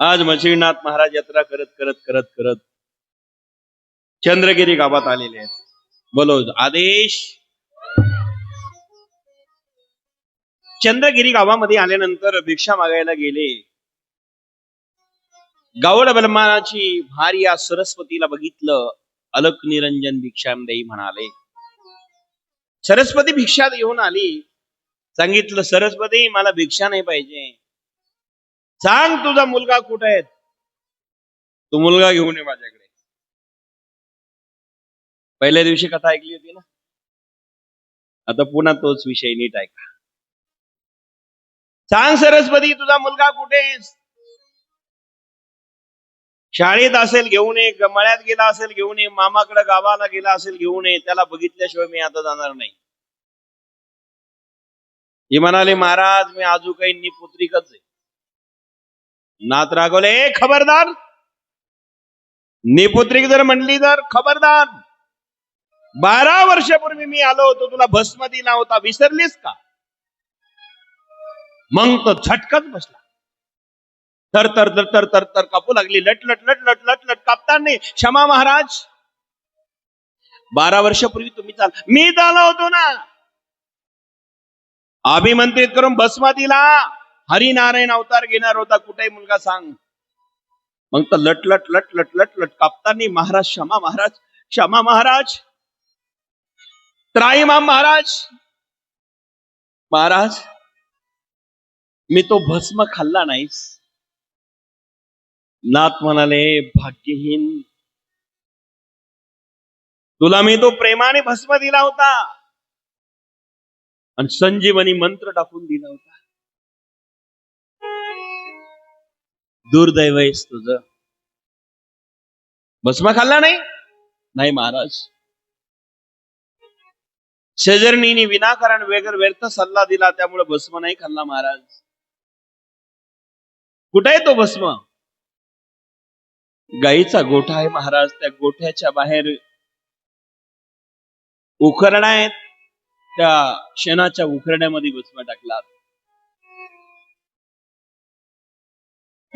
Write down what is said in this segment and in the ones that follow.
आज मच्छीनाथ महाराज यात्रा करत करत करत करत चंद्रगिरी गावात आलेले आहेत. बोलो आदेश. चंद्रगिरी गावामध्ये आल्यानंतर भिक्षा मागायला गेले. गावड ब्रह्माची भार्या सरस्वतीला बघितलं. अलक निरंजन भिक्षामदेई म्हणाले. सरस्वती भिक्षा घेऊन आली. सांगितलं सरस्वती मला भिक्षा नाही पाहिजे. सांग तुझा मुलगा कुठे आहे? तू मुलगा घेऊन ये माझ्याकडे. पहिल्या दिवशी कथा ऐकली होती ना? आता पुन्हा तोच विषय नीट ऐका. सांग सरस्वती तुझा मुलगा कुठे? शाळेत असेल घेऊन ये मळ्यात गेला असेल घेऊन ये मामाकडे गावाला गेला असेल घेऊन ये त्याला बघितल्याशिवाय मी आता जाणार नाही. हे म्हणाले महाराज मी आजू काही निपुत्रिकच आहे. नाथ रागवले "ए, खबरदार! निपुत्रिक जर म्हणली तर खबरदार! बारा वर्षापूर्वी मी आलो होतो तुला भस्म दिला होता विसरलीस का? मग तो झटकत बसला. तर तर तर तर तर तर कापू लागली लट लट लट लट लट लट कापता नाही क्षमा महाराज. बारा वर्षापूर्वी तुम्ही चाल मी आलो होतो ना. अभिमंत्रित करून भस्म दिला हरिनारायण अवतार घेणार होता कुठे मुलगा सांग. मग तर लट लट लट लट लट लट कापतानी महाराज क्षमा महाराज क्षमा महाराज. त्राईमाम महाराज. महाराज मी तो भस्म खाल्ला नाहीस. नाथ म्हणाले भाग्यहीन. तुला मी तो प्रेमाने भस्म दिला होता. आणि संजीवनी मंत्र टाकून दिला होता. दुर्दैव आहेस तुझ. भस्म खाल्ला नाही? नाही महाराज. शेजरणीने विनाकारण वेगर व्यर्थ सल्ला दिला त्यामुळे भस्म नाही खाल्ला महाराज. कुठे आहे तो भस्म? गाईचा गोठा आहे महाराज त्या गोठ्याच्या बाहेर उखरणा आहेत. त्या शेणाच्या उखरण्यामध्ये भस्म टाकला.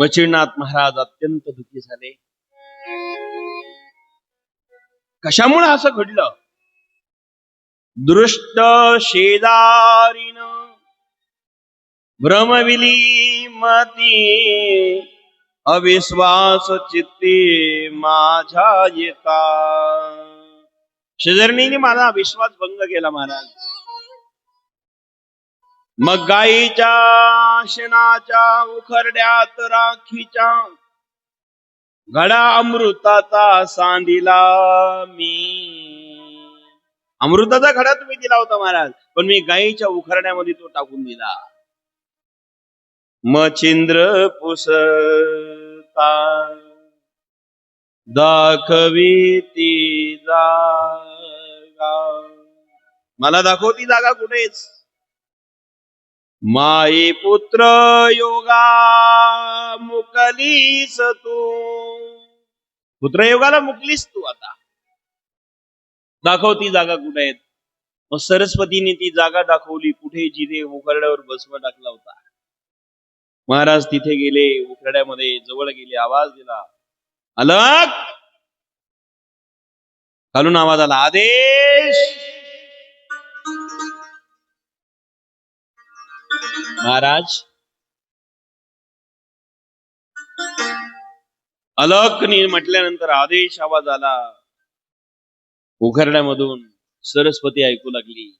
वचिरनाथ महाराज अत्यंत दुखी झाले. कशामुळे असं घडलं? दृष्ट शेजारीन भ्रमविली मती अविश्वास चित्ते माझ्या येता. शेजारणीने माझा विश्वास भंग केला महाराज. मग गाईच्या शेणाच्या उखरड्यात राखीच्या घडा अमृताचा सांडिला मी. अमृताचा घडा तुम्ही दिला होता महाराज पण मी गाईच्या उखरड्यामध्ये तो टाकून दिला. मचिंद्र पुसता दाखवी ती जागा. मला दाखव ती जागा कुठेच. माई पुत्र योगा मुकलीस तू. पुत्र योगाला मुकलीस तू आता. दाखव ती जागा कुठे आहेत मग सरस्वतीने ती जागा दाखवली कुठे जिथे उखरड्यावर बसव टाकला होता. महाराज तिथे गेले उखरड्यामध्ये जवळ गेले आवाज दिला. अलग! खालून आवाज आला आदेश! महाराज. अलकनी म्हटल्यानंतर आदेश आवाज आला. उखरड्यामधून सरस्वती ऐकू लागली.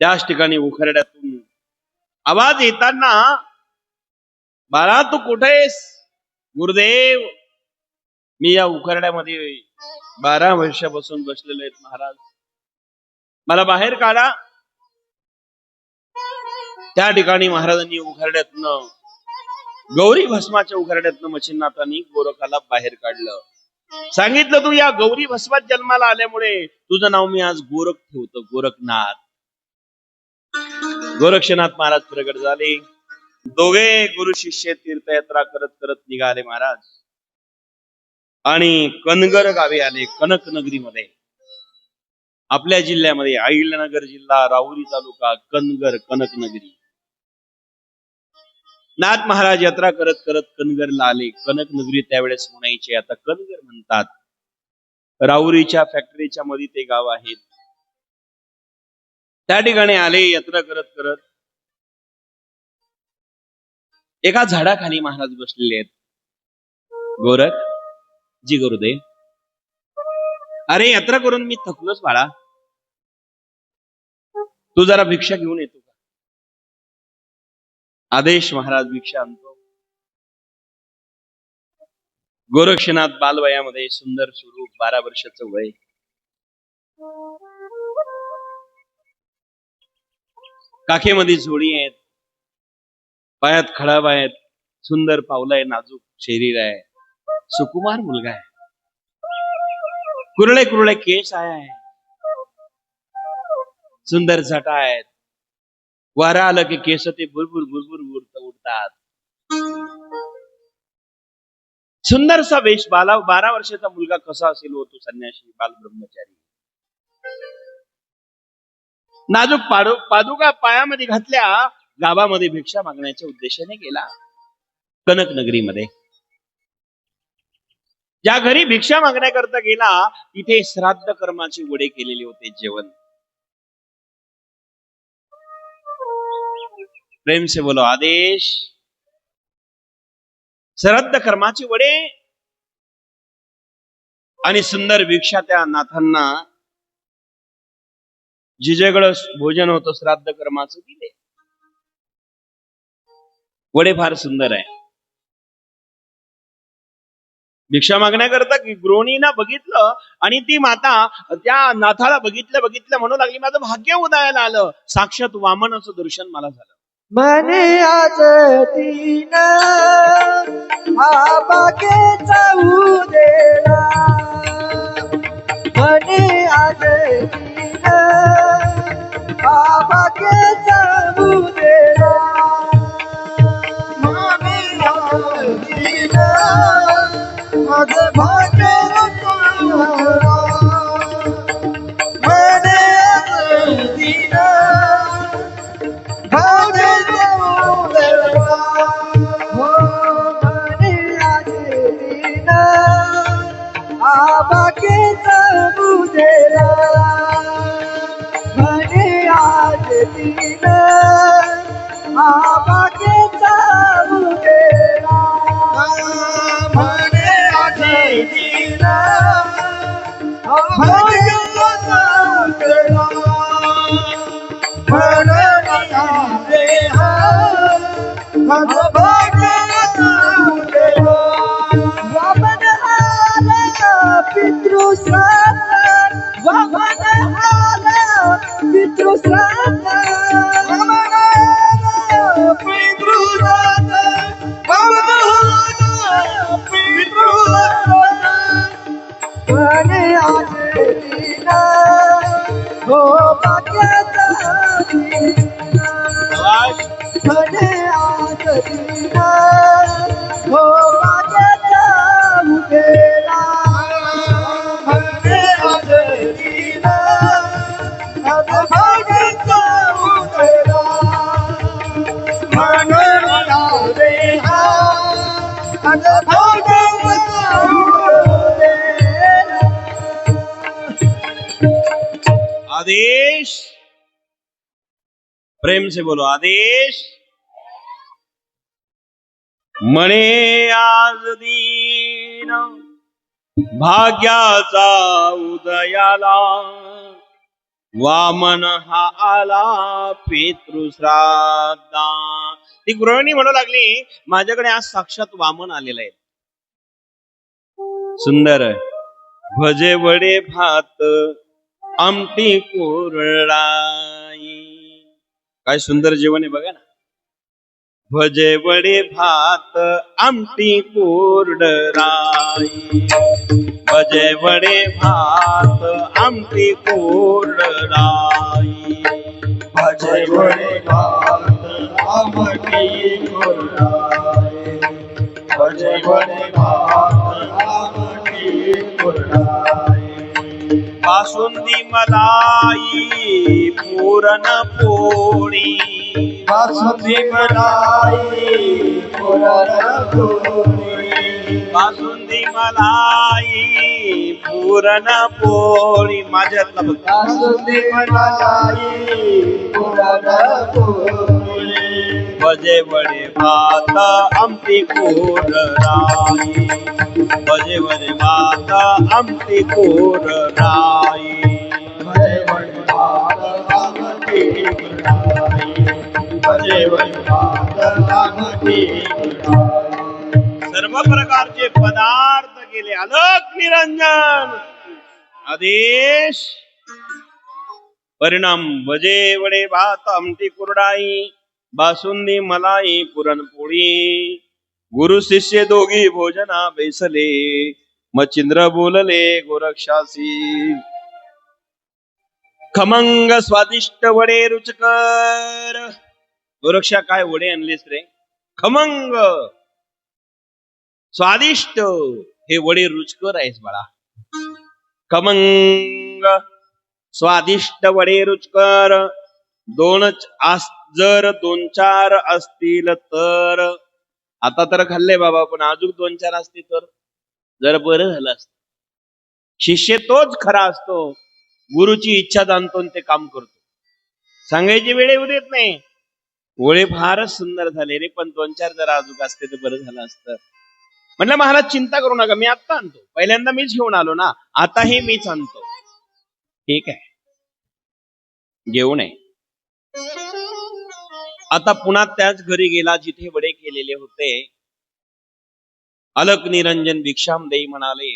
त्याच ठिकाणी उखरड्यातून आवाज येताना बाळा तू कुठेस गुरुदेव. मी या उखरड्यामध्ये बारा वर्षापासून बसलेलो आहेत महाराज. मला बाहेर काढा. त्या ठिकाणी महाराजांनी उखरड्यातनं गौरी भस्माच्या उखरड्यातनं मच्छिन्नाथांनी गोरखाला बाहेर काढलं. सांगितलं तू या गौरी भस्मात जन्माला आल्यामुळे तुझं नाव मी आज गोरख ठेवतो गोरखनाथ. गोरक्षनाथ महाराज प्रगट झाले. दोघे गुरु शिष्य तीर्थयात्रा करत करत निघाले महाराज. आणि कनगर गावी आले कनक नगरीमध्ये. आपल्या जिल्ह्यामध्ये अहिल्यानगर जिल्हा राहुरी तालुका कनगर कनक नगरी. नाथ महाराज यात्रा करत करत कनगरला आले कनक नगरी त्यावेळेस म्हणायचे आता कनगर म्हणतात. राऊरीच्या फॅक्टरीच्या मध्ये ते गाव आहेत. त्या ठिकाणी आले यात्रा करत करत. एका झाडाखाली महाराज बसलेले आहेत. गोरख जी गुरुदेव. अरे यात्रा करून मी थकलोच बाळा. तू जरा भिक्षा घेऊन येतो. आदेश महाराज भिक्षा आणतो. गोरक्षनाथ बालवयामध्ये सुंदर स्वरूप बारा वर्षाचं वय. काखेमध्ये झोळी आहेत. पायात खडाब आहेत. सुंदर पावलं आहे नाजूक शरीर आहे. सुकुमार मुलगा आहे. कुरळे कुरळे केस आहे. सुंदर झटा आहेत. वारा आलं की केस ते भुरभुर भुरभुर उडत उडतात. सुंदरसा वेश बाला बारा वर्षाचा मुलगा कसा असेल होतो संन्याशी बाल ब्रह्मचारी नाजूक पाडू पादुका पायामध्ये घातल्या गावामध्ये भिक्षा मागण्याच्या उद्देशाने गेला. कनक नगरीमध्ये. ज्या घरी भिक्षा मागण्याकरता गेला तिथे श्राद्ध कर्माचे वडे केलेले होते जेवण. प्रेम से बोलो आदेश। श्राद्ध कर्माचे वडे आणि सुंदर भिक्षा त्या नाथांना जिजेकडं भोजन होतं श्राद्ध कर्माचं दिले. वडे फार सुंदर आहे. भिक्षा मागण्याकरता गृहिणीना बघितलं आणि ती माता त्या नाथाला बघितलं बघितलं म्हणू लागली माझं भाग्य उदयाला आलं. साक्षात वामनाचं दर्शन मला झालं. मने आज तीन आबाकेचा उदेला मने आज तीन आबाकेचा उदेला मने आज दिन आज भाग्य I'm the bad man. आदेश। प्रेम से बोलो आदेश। म्हणे आज दिन भाग्याचा उदयाला. वामन हा आला पितृश्राद्धा. ती गृहिणी म्हणू लागली माझ्याकडे आज साक्षात वामन आलेला आहे. सुंदर भजे वडे भात आमटी कोरडाई. काय सुंदर जेवण आहे बघा ना. भजे वडे भात आमटी कोरडराई भजे वडे भात आमटी कोरडराई भजे वडे भात आमटी कुरडाई भजे वडे भात आमटी कुरडाई बासुंदी मलाई पुरण पोळी. बासुंदी मलाई पुरणपोळी बासुंदी मलाई पुरण पोळी. माझ्यातला भक्त बासुंदी मलाई पुरणपोळी भजे वडे भात आमटी कोर राई. भजे वडे भात आमटी कोर राई. भजे वडे भात आमटी पुरणाई. भजे वडे भात आमटी सर्व प्रकारचे पदार्थ केले. अलग निरंजन. आदेश. परिणाम. भजे वडे भात आमटी कुरडाई बासुंदी मलाई पुरणपोळी. गुरु शिष्य दोघी भोजना बेसले. मचिंद्र बोलले गोरक्षासी खमंग स्वादिष्ट वडे रुचकर. गोरक्षा काय वडे आणलेस रे? खमंग स्वादिष्ट. हे वडे रुचकर आहेस बाळा. खमंग स्वादिष्ट वडे रुचकर. दोनच आस्त जर दोन चार असतील तर. आता तर खाल्ले बाबा पण अजून दोन चार असतील तर. जर बरं झालं असत. शिष्य तोच खरा असतो. गुरुची इच्छा जाणतो आणि ते काम करतो. सांगायची वेळ येऊ देत नाही. गोळे फारच सुंदर झाले रे पण दोन चार जरा अजून असते तर बरं झालं असतं. म्हटलं महाराज चिंता करू नका मी आत्ता आणतो. पहिल्यांदा मीच घेऊन आलो ना. आता हे मीच आणतो. ठीक आहे. घेऊन आहे आता पुन्हा त्याच घरी गेला जिथे वडे केलेले होते. अलक निरंजन भिक्षाम देई म्हणाले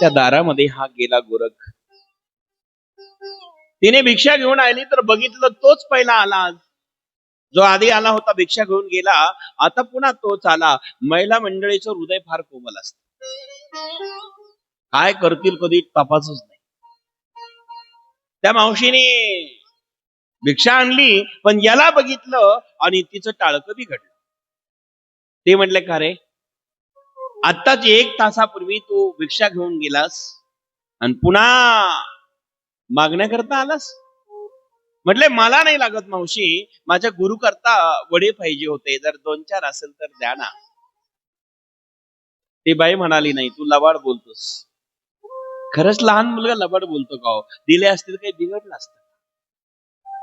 त्या दारामध्ये हा गेला गोरख. तिने भिक्षा घेऊन आली तर बघितलं तोच पहिला आला जो आधी आला होता भिक्षा घेऊन गेला आता पुन्हा तोच आला. महिला मंडळीचं हृदय फार कोमल असत. काय करतील कधी तपासच नाही. त्या मावशीने भिक्षा आणली पण याला बघितलं आणि तिचं टाळकं बिघडलं. ते म्हटले का रे? आत्ताच एक तासापूर्वी तू भिक्षा घेऊन गेलास आणि पुन्हा मागण्याकरता आलास? म्हटले मला नाही लागत मावशी. माझ्या गुरु करता वडे पाहिजे होते. जर दोन चार असेल तर द्या ना. ती बाई म्हणाली नाही तू लबाड बोलतोस. खरंच लहान मुलगा लबाड बोलतो का हो? दिले असतील काही बिघडलं असतं.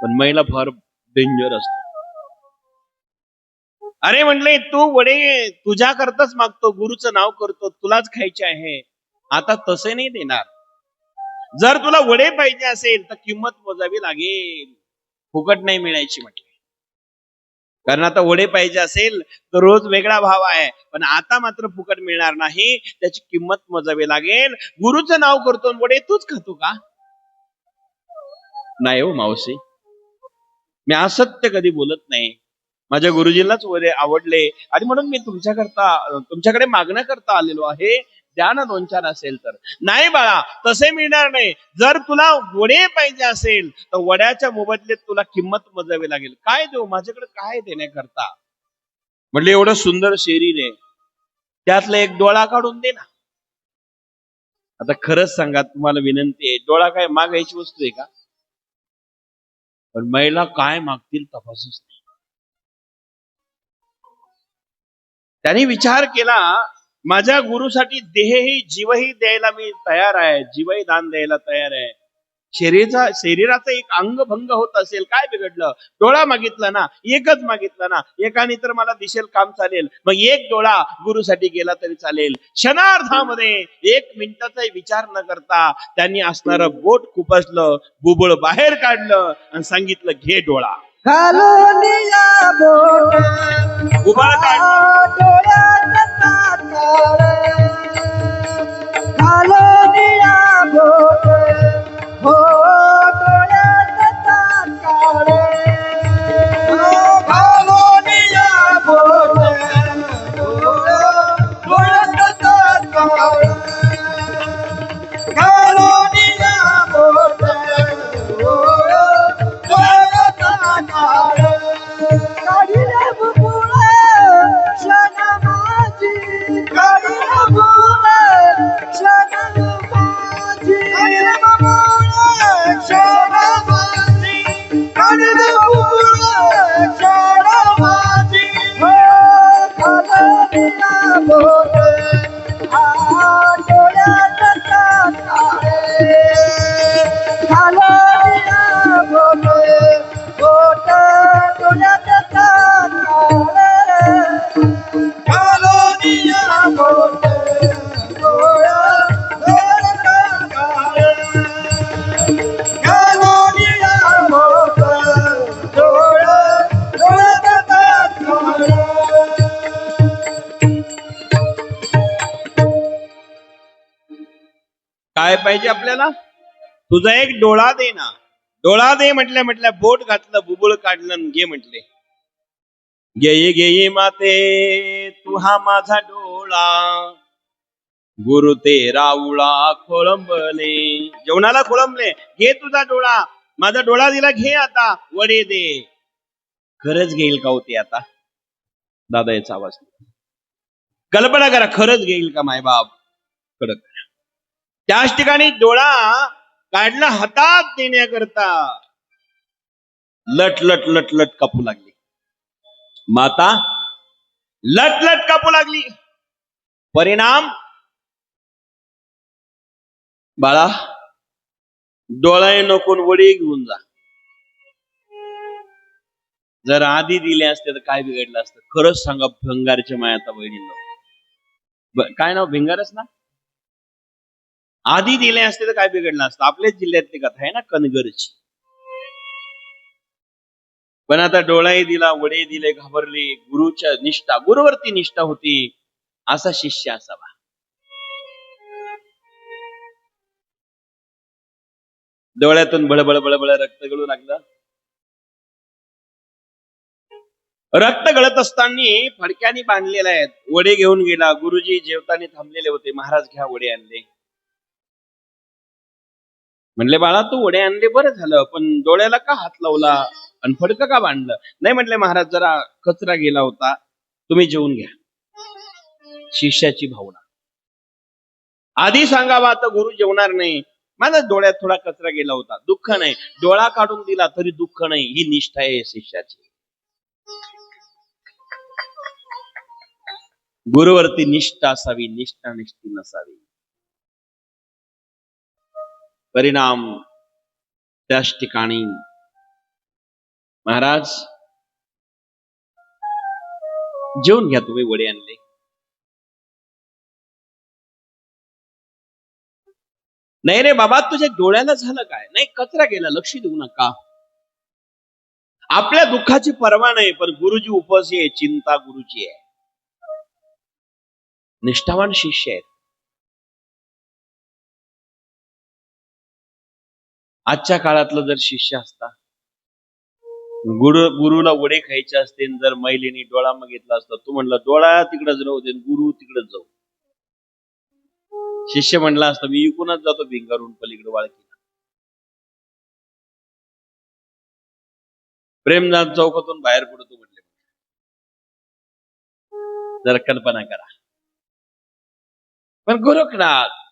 पण महिला फार डेंजर असत अरे म्हणले तू वडे तुझ्या करताच मागतो गुरुचं नाव करतो तुलाच खायचे आहे. आता तसे नाही देणार. जर तुला वडे पाहिजे असेल तर किंमत मोजावी लागेल. फुकट नाही मिळायची म्हटले. कारण आता वडे पाहिजे असेल तर रोज वेगळा भाव आहे. पण आता मात्र फुकट मिळणार नाही त्याची किंमत मोजावी लागेल. गुरुचं नाव करतो वडे तूच खातो का? नाही हो मावशी. मी असत्य कधी बोलत नाही. माझ्या गुरुजींनाच वडे आवडले. आणि म्हणून मी तुमच्याकरता तुमच्याकडे मागण्या करता आलेलो आहे. द्या ना दोन चार असेल तर. नाही बाळा तसे मिळणार नाही. जर तुला वडे पाहिजे असेल तर वड्याच्या मोबदल्यात तुला किंमत मोजावी लागेल. काय देऊ? माझ्याकडे काय देण्याकरता? म्हटलं एवढं सुंदर शरीर आहे त्यातला एक डोळा काढून दे ना. आता खरंच सांगा तुम्हाला विनंती आहे. डोळा काय मागायची वस्तू आहे का? पण महिला काय मागतील तपासच नाही. त्यांनी विचार केला माझ्या गुरुसाठी देहही जीवही द्यायला मी तयार आहे जीवही दान द्यायला तयार आहे. शरीराचा शरीराचा एक अंग भंग होत असेल काय बिघडलं? डोळा मागितला ना एकच मागितला ना एकाने तर मला दिसेल काम चालेल मग एक डोळा गुरुसाठी गेला तरी चालेल. क्षणार्धामध्ये एक मिनिटाचा विचार न करता त्यांनी असणारं बोट खुपसलं बुबळ बाहेर काढलं आणि सांगितलं घे डोळा. कालोनिया बोट Obrigado. तुझा एक डोळा दे ना. डोळा दे म्हटल्या म्हटल्या बोट घातलं बुबुळ काढलं आणि घे म्हटले. घेई घेई माते तू हा माझा डोळा. गुरु ते राऊळा खोळंबले. जेवणाला खोळंबले. घे तुझा डोळा. माझा डोळा दिला घे आता. वडे दे. खरंच घेईल का होते आता? दादा याचा आवाज कल्पना करा खरंच घेईल का मायबाप? कडक त्याच ठिकाणी डोळा काढला हातात देण्याकरता लट लट लट लट कापू लागली. माता लट लट कापू लागली. परिणाम? बाळा डोळाय नकोन वडी घेऊन जा. जर आधी दिले असते तर काय बिघडलं असतं? खरंच सांगा भंगारच्या मायाता बहिणींना काय नाव? भिंगारच ना? आधी दिले असते तर काय बिघडलं असतं? आपल्याच जिल्ह्यातली कथा आहे ना कनगरची पण आता डोळाही दिला वडे दिले घाबरले गुरुच्या निष्ठा गुरुवरती निष्ठा होती असा शिष्य असावा. डोळ्यातून बळबळ बळबळ रक्त गळू लागलं. रक्त गळत असताना फडक्याने बांधलेले आहेत. वडे घेऊन गेला गुरुजी जेवताना थांबलेले होते. महाराज घ्या वडे आणले. म्हणले बाळा तू वडे आणले बरं झालं पण डोळ्याला का हात लावला? आणि फडकं का बांधलं? नाही म्हटले महाराज जरा कचरा गेला होता तुम्ही जेवून घ्या. शिष्याची भावना. आधी सांगावा आता गुरु जेवणार नाही. माझा डोळ्यात थोडा कचरा गेला होता दुःख नाही. डोळा काढून दिला तरी दुःख नाही. ही निष्ठा आहे शिष्याची. गुरुवरती निष्ठा असावी निष्ठा निष्ठी नसावी. परिणाम त्याच ठिकाणी. महाराज जेवून घ्या तुम्ही वडे आणले. नाही रे बाबा तुझ्या डोळ्याला झालं काय? नाही कचरा गेला लक्ष देऊ नका. आपल्या दुःखाची पर्वा नाही पण गुरुजी उपसी आहे चिंता गुरुची आहे. निष्ठावान शिष्य आहेत. आजच्या काळातलं जर शिष्य असता गुरु गुरुला वडे खायचे असते जर महिलेने डोळा मागितला असता तू म्हणला डोळा तिकडच राहू दे गुरु तिकडच जाऊ. शिष्य म्हणला असता मी इकूनच जातो भिंगारून पलीकडे वाळकीला. प्रेमनाथ चौकातून बाहेर पडतो म्हटले. जरा कल्पना करा. पण गोरखनाथ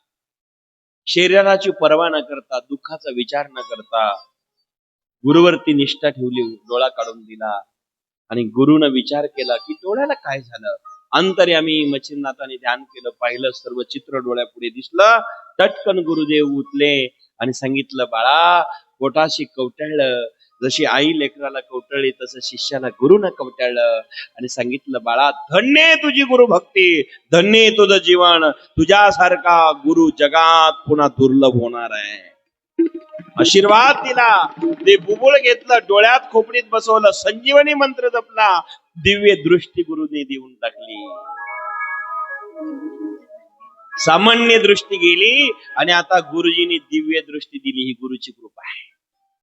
शरीराची पर्वा न करता दुःखाचा विचार न करता गुरुवरती निष्ठा ठेवली डोळा काढून दिला आणि गुरुनं विचार केला की डोळ्याला काय झालं? अंतर्यामी मच्छिंनाथाने ध्यान केलं पाहिलं सर्व चित्र डोळ्यापुढे दिसलं. टटकन गुरुदेव उठले आणि सांगितलं बाळा पोटाशी कवटाळलं जशी आई लेकराला कवटळली तसं शिष्याला गुरुनं कवटाळलं आणि सांगितलं बाळा धन्य तुझी गुरु भक्ती धन्य तुझं जीवन. तुझ्यासारखा गुरु जगात पुन्हा दुर्लभ होणार आहे. आशीर्वाद दिला. ते बुबुळ घेतलं डोळ्यात खोपडीत बसवलं संजीवनी मंत्र जपला दिव्य दृष्टी गुरुने देऊन टाकली. सामान्य दृष्टी गेली आणि आता गुरुजींनी दिव्य दृष्टी दिली ही गुरुची कृपा आहे.